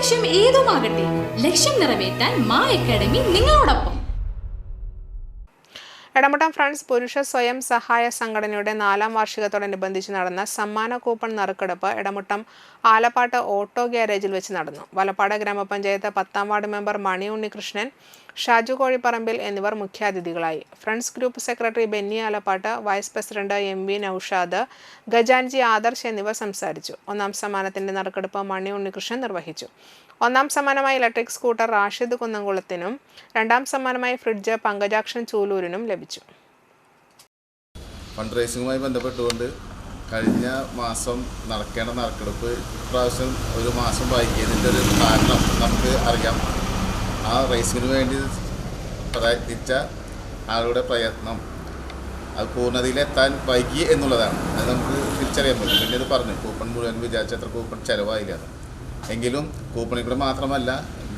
ലക്ഷ്യം ഏതുമാകട്ടെ ലക്ഷ്യം നിറവേറ്റാൻ മാ അക്കാഡമി നിങ്ങളോടൊപ്പം. എടമുട്ടം ഫ്രണ്ട്സ് പുരുഷ സ്വയം സഹായ സംഘടനയുടെ നാലാം വാർഷികത്തോടനുബന്ധിച്ച് നടന്ന സമ്മാന കൂപ്പൺ നറുക്കെടുപ്പ് എടമുട്ടം ആലപ്പാട്ട് ഓട്ടോ ഗ്യാരേജിൽ വെച്ച് നടന്നു. വലപ്പാട് ഗ്രാമപഞ്ചായത്ത് പത്താം വാർഡ് മെമ്പർ മണി ഉണ്ണികൃഷ്ണൻ ഷാജു കോഴിപ്പറമ്പിൽ എന്നിവർ മുഖ്യാതിഥികളായി. Friends group secretary Benny Alappatt vice president M V Noushad ഗജാൻജി Adarsh എന്നിവർ സംസാരിച്ചു. ഒന്നാം സമ്മാനത്തിന്റെ നറുക്കെടുപ്പ് മണി ഉണ്ണികൃഷ്ണൻ നിർവഹിച്ചു. ഒന്നാം സമ്മാനമായി ഇലക്ട്രിക് സ്കൂട്ടർ റാഷിദ് കുന്നംകുളത്തിനും രണ്ടാം സമ്മാനമായി ഫ്രിഡ്ജ് പങ്കജാക്ഷൻ ചൂലൂരിനും ലഭിച്ചു. ഫണ്ട് റൈസിങ്ങുമായി ബന്ധപ്പെട്ടുകൊണ്ട് കഴിഞ്ഞ മാസം നടക്കേണ്ട നറുക്കെടുപ്പ് ഇപ്രാവശ്യം ഒരു മാസം വൈകിയതിന്റെ ഒരു കാരണം നമുക്ക് അറിയാം. ആ റേസിന് വേണ്ടി പ്രയത്നിച്ച ആളുടെ പ്രയത്നം. അത് പൂർണതയിലെത്താൻ വൈകി എന്നുള്ളതാണ്. അത് നമുക്ക് തിരിച്ചറിയാൻ പറ്റും. പിന്നെ ഇത് പറഞ്ഞു കൂപ്പൺ മുഴുവൻ വിചാരിച്ച അത്ര കൂപ്പൺ ചിലവായില്ല. എങ്കിലും കൂപ്പണിൽ കൂടെ മാത്രമല്ല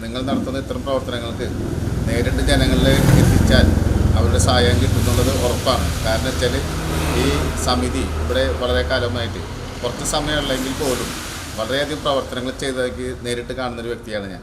നിങ്ങൾ നടത്തുന്ന ഇത്തരം പ്രവർത്തനങ്ങൾക്ക് നേരിട്ട് ജനങ്ങളിലെ എത്തിച്ചാൽ അവരുടെ സഹായം കിട്ടുന്നുള്ളത് ഉറപ്പാണ്. കാരണം വെച്ചാൽ ഈ സമിതി ഇവിടെ വളരെ കാലമായിട്ട് കുറച്ച് സമയമുള്ളെങ്കിൽ പോലും വളരെയധികം പ്രവർത്തനങ്ങൾ ചെയ്തതാക്കി നേരിട്ട് കാണുന്നൊരു വ്യക്തിയാണ് ഞാൻ.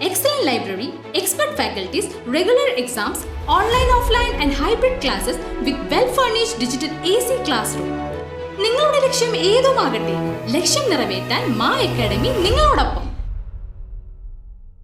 excellent library, expert faculties, regular exams, online, offline and hybrid classes with well-furnished digital AC classroom. നിങ്ങളുടെ ലക്ഷ്യം ഏതുമാകട്ടെ ലക്ഷ്യം നിറവേറ്റാൻ മാ അക്കാഡമി നിങ്ങളോടൊപ്പം